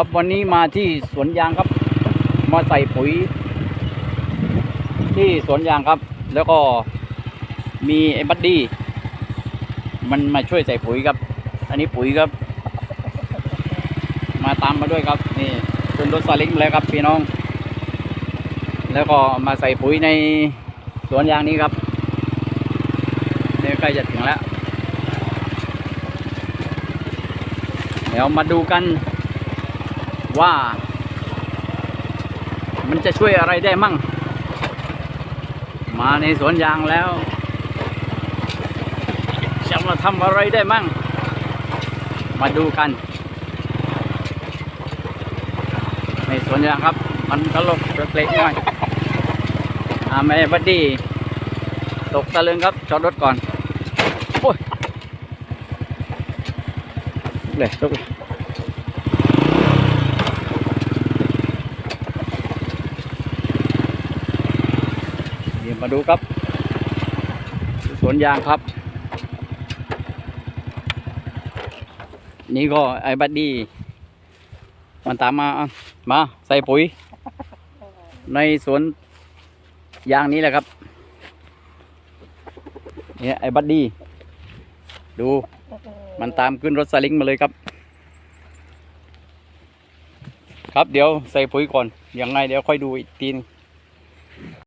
ครับวันนี้มาที่สวนยางครับ มาใส่ปุ๋ย ที่สวนยางครับ แล้วก็มีไอ้บัดดี้มันมาช่วยใส่ปุ๋ยครับ อันนี้ปุ๋ยครับ มาตามมาด้วยครับนี่ขึ้นรถซาเล้งแล้วครับพี่น้อง แล้วก็มาใส่ปุ๋ยในสวนยางนี้ครับนี่ใกล้จะถึงแล้ว เดี๋ยวมาดูกัน ว่า มันจะช่วยอะไรได้มั่ง มาในสวนยางแล้วจะมาทำอะไรได้มั่ง มาดูกัน ในสวนยางครับ มันตลกเล็กๆหน่อยอาแม่บัดดี้ตกตะลึงครับ จอดรถก่อน โอ้ยเลยตกเลย ดี๋ยวมาดูครับสวนยางครับ นี่ก็ไอ้บัดดี้มันตามมามาใส่ปุ๋ย ในสวนยางนี้แหละครับเนี่ยไอ้บัดดี้ดูมันตามขึ้นรถสลิงมาเลยครับ ครับเดี๋ยวใส่ปุ๋ยก่อนยังไงเดี๋ยวค่อยดูอีกทีนึง